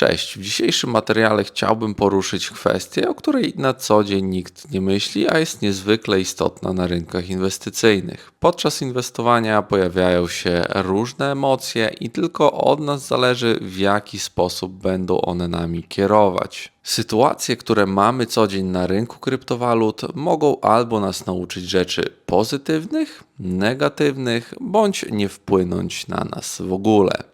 Cześć, w dzisiejszym materiale chciałbym poruszyć kwestię, o której na co dzień nikt nie myśli, a jest niezwykle istotna na rynkach inwestycyjnych. Podczas inwestowania pojawiają się różne emocje i tylko od nas zależy, w jaki sposób będą one nami kierować. Sytuacje, które mamy co dzień na rynku kryptowalut, mogą albo nas nauczyć rzeczy pozytywnych, negatywnych, bądź nie wpłynąć na nas w ogóle.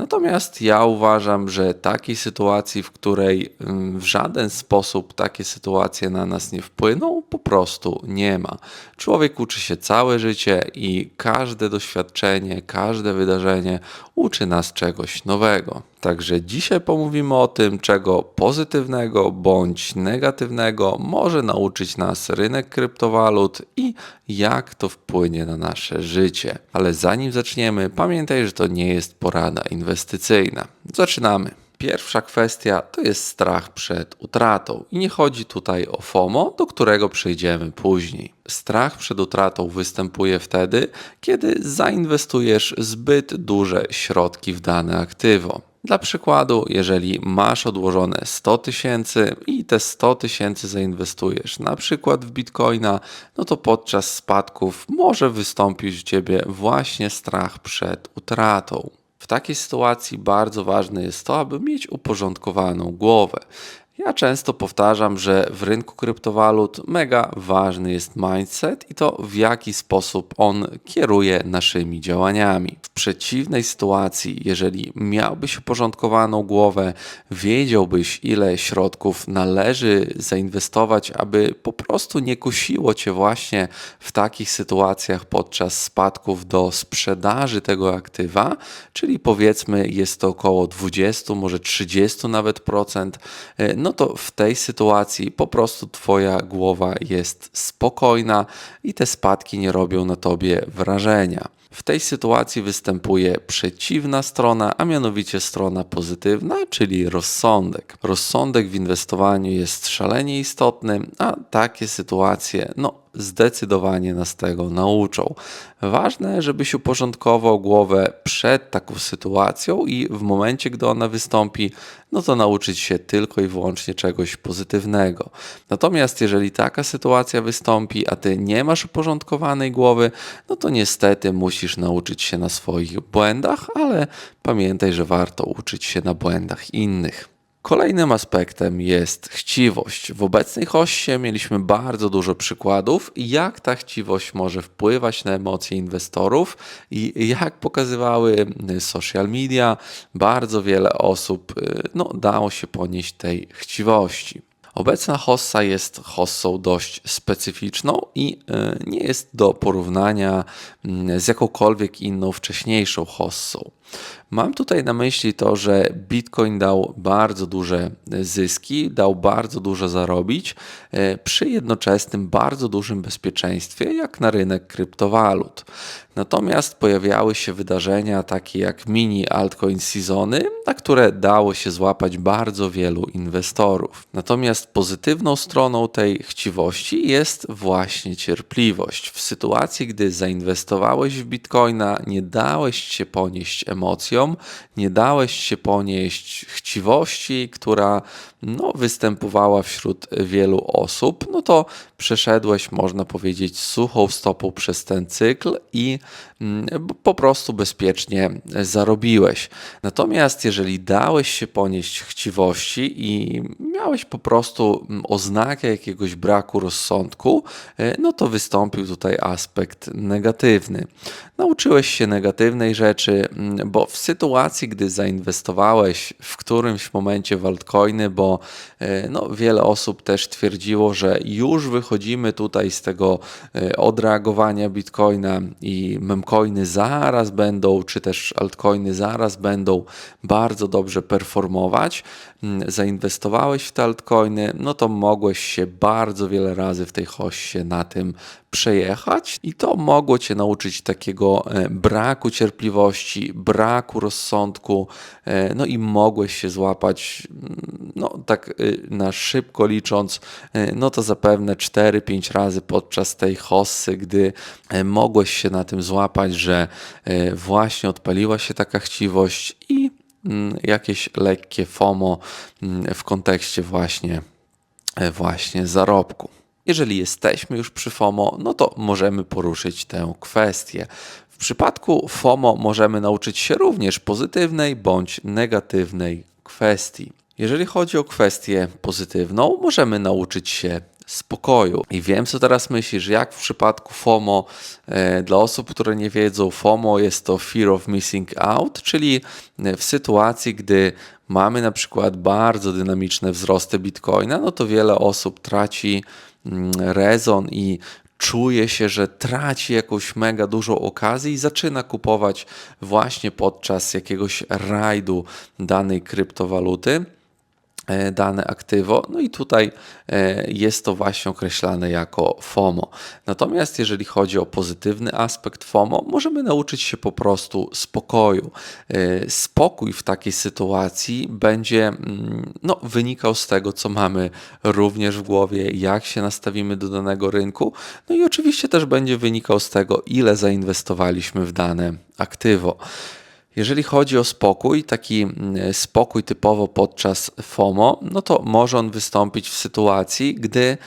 Natomiast ja uważam, że takiej sytuacji, w której ym, w żaden sposób takie sytuacje na nas nie wpłyną, po prostu nie ma. Człowiek uczy się całe życie i każde doświadczenie, każde wydarzenie uczy nas czegoś nowego. Także dzisiaj pomówimy o tym, czego pozytywnego bądź negatywnego może nauczyć nas rynek kryptowalut i jak to wpłynie na nasze życie. Ale zanim zaczniemy, pamiętaj, że to nie jest porada inwestycyjna. Zaczynamy. Pierwsza kwestia to jest strach przed utratą. I nie chodzi tutaj o FOMO, do którego przejdziemy później. Strach przed utratą występuje wtedy, kiedy zainwestujesz zbyt duże środki w dane aktywo. Dla przykładu, jeżeli masz odłożone 100 tysięcy i te 100 tysięcy zainwestujesz na przykład w bitcoina, no to podczas spadków może wystąpić u ciebie właśnie strach przed utratą. W takiej sytuacji bardzo ważne jest to, aby mieć uporządkowaną głowę. Ja często powtarzam, że w rynku kryptowalut mega ważny jest mindset i to w jaki sposób on kieruje naszymi działaniami. W przeciwnej sytuacji, jeżeli miałbyś uporządkowaną głowę, wiedziałbyś ile środków należy zainwestować, aby po prostu nie kusiło cię właśnie w takich sytuacjach podczas spadków do sprzedaży tego aktywa, czyli powiedzmy jest to około 20, może 30 nawet procent, no no to w tej sytuacji po prostu Twoja głowa jest spokojna i te spadki nie robią na Tobie wrażenia. W tej sytuacji występuje przeciwna strona, a mianowicie strona pozytywna, czyli rozsądek. Rozsądek w inwestowaniu jest szalenie istotny, a takie sytuacje, no, zdecydowanie nas tego nauczą. Ważne, żebyś uporządkował głowę przed taką sytuacją i w momencie, gdy ona wystąpi, no to nauczyć się tylko i wyłącznie czegoś pozytywnego. Natomiast jeżeli taka sytuacja wystąpi, a ty nie masz uporządkowanej głowy, no to niestety musisz nauczyć się na swoich błędach, ale pamiętaj, że warto uczyć się na błędach innych. Kolejnym aspektem jest chciwość. W obecnej hoście mieliśmy bardzo dużo przykładów, jak ta chciwość może wpływać na emocje inwestorów i jak pokazywały social media, bardzo wiele osób no, dało się ponieść tej chciwości. Obecna hossa jest hossą dość specyficzną i e, nie jest do porównania z jakąkolwiek inną wcześniejszą hossą. Mam tutaj na myśli to, że Bitcoin dał bardzo duże zyski, dał bardzo dużo zarobić e, przy jednoczesnym bardzo dużym bezpieczeństwie, jak na rynek kryptowalut. Natomiast pojawiały się wydarzenia takie jak mini altcoin seasony, na które dało się złapać bardzo wielu inwestorów. Natomiast pozytywną stroną tej chciwości jest właśnie cierpliwość. W sytuacji, gdy zainwestowałeś w bitcoina, nie dałeś się ponieść emocjom, nie dałeś się ponieść chciwości, która no, występowała wśród wielu osób, no to przeszedłeś, można powiedzieć, suchą stopą przez ten cykl i po prostu bezpiecznie zarobiłeś. Natomiast jeżeli dałeś się ponieść chciwości i miałeś po prostu mm, oznakę jakiegoś braku rozsądku, e, no to wystąpił tutaj aspekt negatywny. Nauczyłeś się negatywnej rzeczy, mm, bo w sytuacji, gdy zainwestowałeś w którymś momencie w altcoiny, bo e, no, wiele osób też twierdziło, że już wychodzimy tutaj z tego e, odreagowania bitcoina i memcoiny zaraz będą, czy też altcoiny zaraz będą bardzo dobrze performować, mm, zainwestowałeś w te altcoiny, no to mogłeś się bardzo wiele razy w tej hoście na tym przejechać i to mogło Cię nauczyć takiego e, braku cierpliwości, braku rozsądku, e, no i mogłeś się złapać, mm, no tak e, na szybko licząc, no to zapewne 4-5 razy podczas tej hossy, gdy mogłeś się na tym złapać, że właśnie odpaliła się taka chciwość i mm, jakieś lekkie FOMO mm, w kontekście właśnie, właśnie zarobku. Jeżeli jesteśmy już przy FOMO, no to możemy poruszyć tę kwestię. W przypadku FOMO możemy nauczyć się również pozytywnej bądź negatywnej kwestii. Jeżeli chodzi o kwestię pozytywną, możemy nauczyć się spokoju. I wiem, co teraz myślisz, jak w przypadku FOMO, e, dla osób, które nie wiedzą, FOMO jest to Fear of Missing Out, czyli e, w sytuacji, gdy mamy na przykład bardzo dynamiczne wzrosty Bitcoina, no to wiele osób traci rezon i czuje się, że traci jakąś mega dużą okazję i zaczyna kupować właśnie podczas jakiegoś rajdu danej kryptowaluty. E, dane aktywo. No i tutaj e, jest to właśnie określane jako FOMO. Natomiast jeżeli chodzi o pozytywny aspekt FOMO, możemy nauczyć się po prostu spokoju. E, spokój w takiej sytuacji będzie mm, no, wynikał z tego, co mamy również w głowie, jak się nastawimy do danego rynku. No i oczywiście też będzie wynikał z tego, ile zainwestowaliśmy w dane aktywo. Jeżeli chodzi o spokój, taki mm, spokój typowo podczas FOMO, no to może on wystąpić w sytuacji, gdy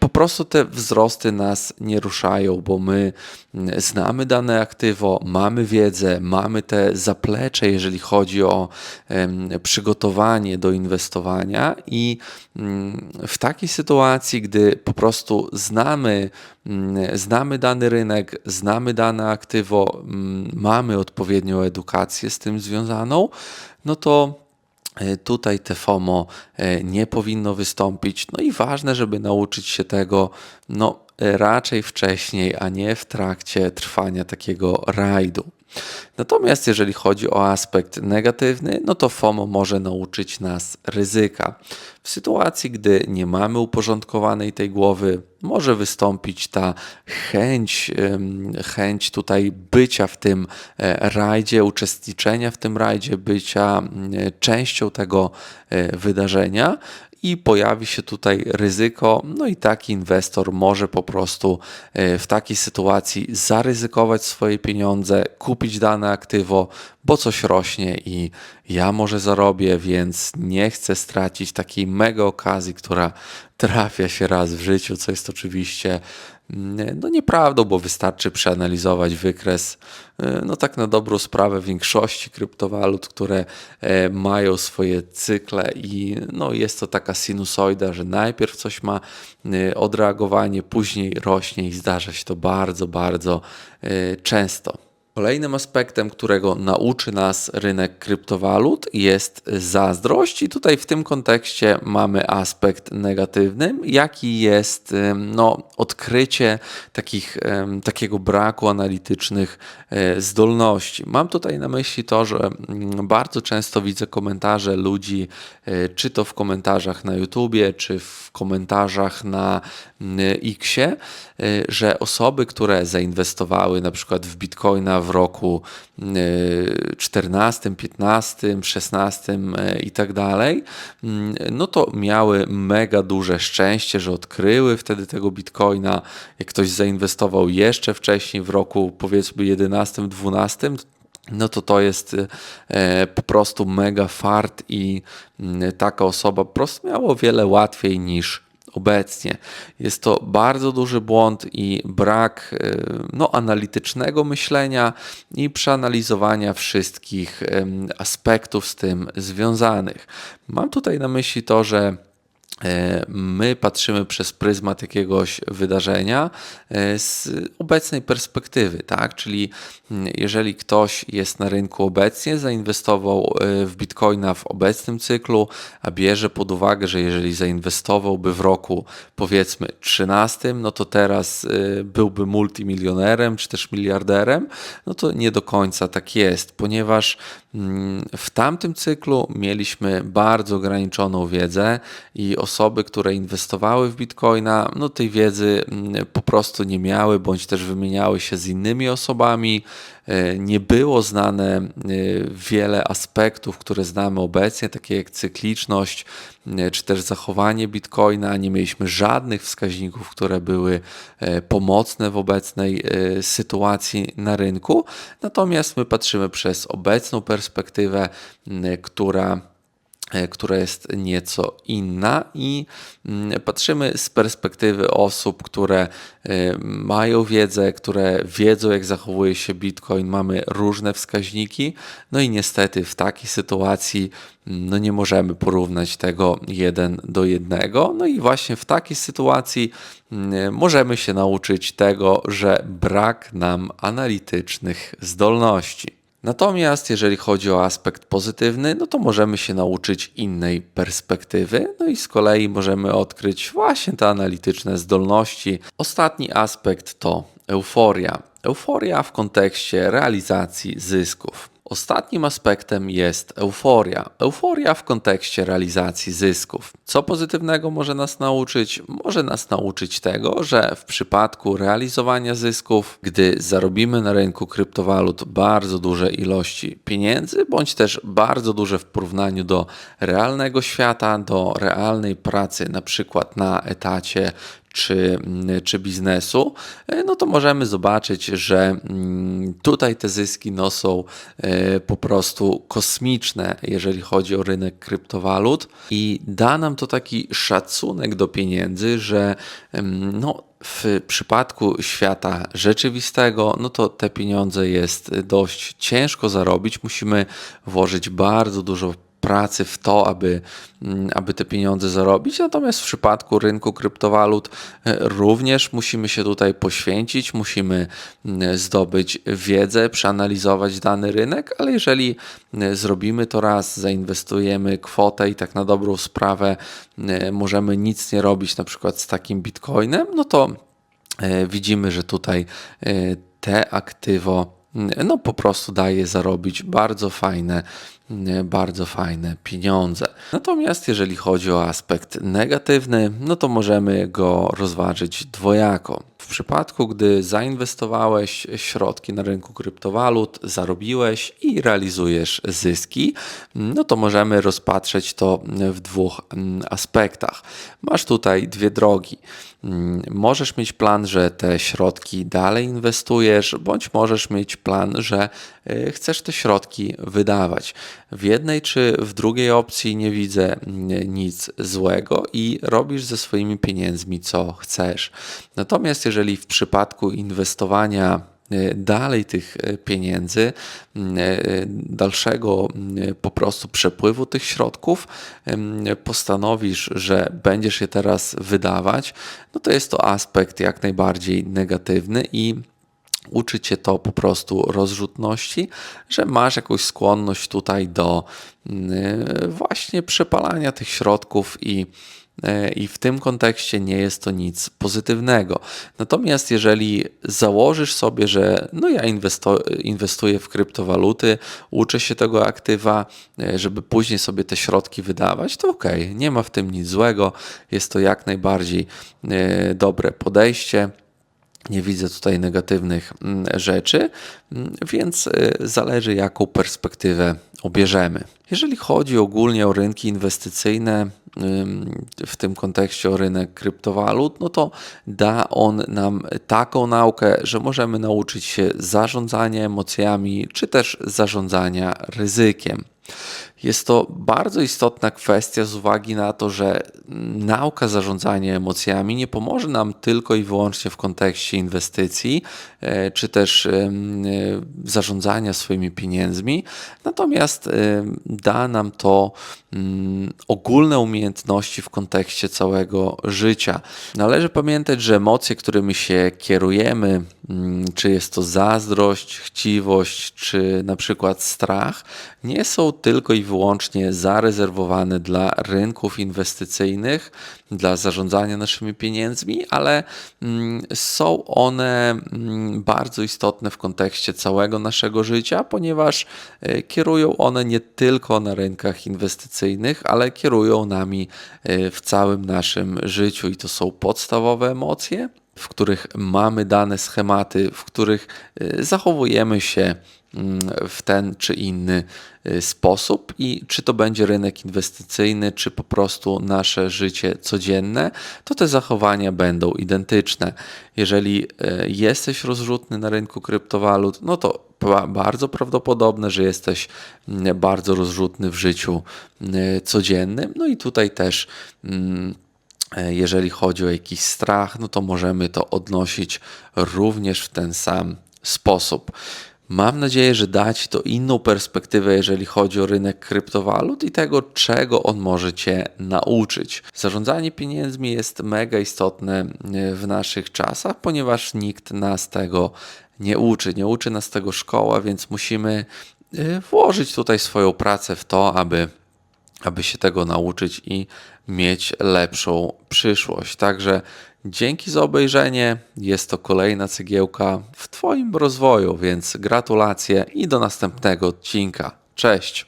po prostu te wzrosty nas nie ruszają, bo my mm, znamy dane aktywo, mamy wiedzę, mamy te zaplecze, jeżeli chodzi o przygotowanie do inwestowania i w takiej sytuacji, gdy po prostu znamy, znamy dany rynek, znamy dane aktywo, mamy odpowiednią edukację, z tym związaną, no to tutaj te FOMO e, nie powinno wystąpić. No i ważne, żeby nauczyć się tego no, raczej wcześniej, a nie w trakcie trwania takiego rajdu. Natomiast jeżeli chodzi o aspekt negatywny, no to FOMO może nauczyć nas ryzyka. W sytuacji, gdy nie mamy uporządkowanej tej głowy, może wystąpić ta chęć, chęć tutaj bycia w tym e, rajdzie, uczestniczenia w tym rajdzie, bycia częścią tego e, wydarzenia i pojawi się tutaj ryzyko, no i taki inwestor może po prostu e, w takiej sytuacji zaryzykować swoje pieniądze, kupić dane aktywo, bo coś rośnie i ja może zarobię, więc nie chcę stracić takiej mega okazji, która trafia się raz w życiu, co jest oczywiście no nieprawdą, bo wystarczy przeanalizować wykres, e, no tak na dobrą sprawę większości kryptowalut, które e, mają swoje cykle i no jest to taka sinusoida, że najpierw coś ma e, odreagowanie, później rośnie i zdarza się to bardzo, bardzo często. Kolejnym aspektem, którego nauczy nas rynek kryptowalut jest zazdrość i tutaj w tym kontekście mamy aspekt negatywny, jaki jest no, odkrycie takich, takiego braku analitycznych e, zdolności. Mam tutaj na myśli to, że mm, bardzo często widzę komentarze ludzi, e, czy to w komentarzach na YouTubie, czy w komentarzach na mm, Xie, e, że osoby, które zainwestowały na przykład w Bitcoina w roku 14, 15, 16 i tak dalej, mm, no to miały mega duże szczęście, że odkryły wtedy tego bitcoina. Jak ktoś zainwestował jeszcze wcześniej, w roku powiedzmy 11, 12, no to to jest e, po prostu mega fart i mm, taka osoba po prostu miała o wiele łatwiej niż obecnie. Jest to bardzo duży błąd i brak e, no, analitycznego myślenia i przeanalizowania wszystkich aspektów z tym związanych. Mam tutaj na myśli to, że my patrzymy przez pryzmat jakiegoś wydarzenia e, z obecnej perspektywy, tak? Czyli mm, jeżeli ktoś jest na rynku obecnie, zainwestował e, w bitcoina w obecnym cyklu, a bierze pod uwagę, że jeżeli zainwestowałby w roku powiedzmy 13, no to teraz byłby multimilionerem czy też miliarderem, no to nie do końca tak jest, ponieważ w tamtym cyklu mieliśmy bardzo ograniczoną wiedzę i osoby, które inwestowały w bitcoina, no tej wiedzy mm, po prostu nie miały, bądź też wymieniały się z innymi osobami, E, nie było znane e, wiele aspektów, które znamy obecnie, takie jak cykliczność, czy też zachowanie bitcoina. Nie mieliśmy żadnych wskaźników, które były pomocne w obecnej sytuacji na rynku. Natomiast my patrzymy przez obecną perspektywę która e, która jest nieco inna i mm, patrzymy z perspektywy osób, które e, mają wiedzę, które wiedzą jak zachowuje się Bitcoin, mamy różne wskaźniki, no i niestety w takiej sytuacji mm, no nie możemy porównać tego jeden do jednego, no i właśnie w takiej sytuacji mm, możemy się nauczyć tego, że brak nam analitycznych zdolności. Natomiast jeżeli chodzi o aspekt pozytywny, no to możemy się nauczyć innej perspektywy, no i z kolei możemy odkryć właśnie te analityczne zdolności. Ostatni aspekt to euforia. Euforia w kontekście realizacji zysków. Ostatnim aspektem jest euforia. Euforia w kontekście realizacji zysków. Co pozytywnego może nas nauczyć? Może nas nauczyć tego, że w przypadku realizowania zysków, gdy zarobimy na rynku kryptowalut bardzo duże ilości pieniędzy, bądź też bardzo duże w porównaniu do realnego świata, do realnej pracy, na przykład na etacie czy, czy biznesu, e, no to możemy zobaczyć, że mm, tutaj te zyski no są e, po prostu kosmiczne, jeżeli chodzi o rynek kryptowalut i da nam to taki szacunek do pieniędzy, że no, w przypadku świata rzeczywistego, no to te pieniądze jest dość ciężko zarobić. Musimy włożyć bardzo dużo pracy w to, aby, mm, aby te pieniądze zarobić. Natomiast w przypadku rynku kryptowalut e, również musimy się tutaj poświęcić, musimy mm, zdobyć wiedzę, przeanalizować dany rynek, ale jeżeli mm, zrobimy to raz, zainwestujemy kwotę i tak na dobrą sprawę możemy nic nie robić na przykład z takim bitcoinem, no to e, widzimy, że tutaj e, te aktywo no po prostu daje zarobić bardzo fajne bardzo fajne pieniądze. Natomiast jeżeli chodzi o aspekt negatywny, no to możemy go rozważyć dwojako. W przypadku, gdy zainwestowałeś środki na rynku kryptowalut, zarobiłeś i realizujesz zyski, no to możemy rozpatrzeć to w dwóch mm, aspektach. Masz tutaj dwie drogi. Mm, możesz mieć plan, że te środki dalej inwestujesz, bądź możesz mieć plan, że chcesz te środki wydawać. W jednej czy w drugiej opcji nie widzę mm, nic złego i robisz ze swoimi pieniędzmi co chcesz. Natomiast jeżeli w przypadku inwestowania y, dalej tych y, pieniędzy, dalszego po prostu przepływu tych środków, postanowisz, że będziesz je teraz wydawać, no to jest to aspekt jak najbardziej negatywny i uczy cię to po prostu rozrzutności, że masz jakąś skłonność tutaj do mm, właśnie przepalania tych środków i e, i w tym kontekście nie jest to nic pozytywnego. Natomiast jeżeli założysz sobie, że no ja inwestuję w kryptowaluty, uczę się tego aktywa, e, żeby później sobie te środki wydawać, to ok, nie ma w tym nic złego, jest to jak najbardziej dobre podejście. Nie widzę tutaj negatywnych mm, rzeczy, mm, więc y, zależy, jaką perspektywę obierzemy. Jeżeli chodzi ogólnie o rynki inwestycyjne, w tym kontekście o rynek kryptowalut, no to da on nam taką naukę, że możemy nauczyć się zarządzania emocjami, czy też zarządzania ryzykiem. Jest to bardzo istotna kwestia z uwagi na to, że nauka zarządzania emocjami nie pomoże nam tylko i wyłącznie w kontekście inwestycji, e, czy też e, zarządzania swoimi pieniędzmi, natomiast da nam to mm, ogólne umiejętności w kontekście całego życia. Należy pamiętać, że emocje, którymi się kierujemy, mm, czy jest to zazdrość, chciwość, czy na przykład strach, nie są tylko i wyłącznie zarezerwowane dla rynków inwestycyjnych, dla zarządzania naszymi pieniędzmi, ale mm, są one mm, bardzo istotne w kontekście całego naszego życia, ponieważ e, kierują one nie tylko na rynkach inwestycyjnych, ale kierują nami e, w całym naszym życiu i to są podstawowe emocje w których mamy dane schematy, w których y, zachowujemy się mm, w ten czy inny y, sposób i czy to będzie rynek inwestycyjny, czy po prostu nasze życie codzienne, to te zachowania będą identyczne. Jeżeli y, jesteś rozrzutny na rynku kryptowalut, no to ba- bardzo prawdopodobne, że jesteś mm, bardzo rozrzutny w życiu codziennym. No i tutaj też. mm, Jeżeli chodzi o jakiś strach, no to możemy to odnosić również w ten sam sposób. Mam nadzieję, że da Ci to inną perspektywę, jeżeli chodzi o rynek kryptowalut i tego, czego on może Cię nauczyć. Zarządzanie pieniędzmi jest mega istotne e, w naszych czasach, ponieważ nikt nas tego nie uczy. Nie uczy nas tego szkoła, więc musimy e, włożyć tutaj swoją pracę w to, aby aby się tego nauczyć i mieć lepszą przyszłość. Także dzięki za obejrzenie. Jest to kolejna cegiełka w Twoim rozwoju, więc gratulacje i do następnego odcinka. Cześć!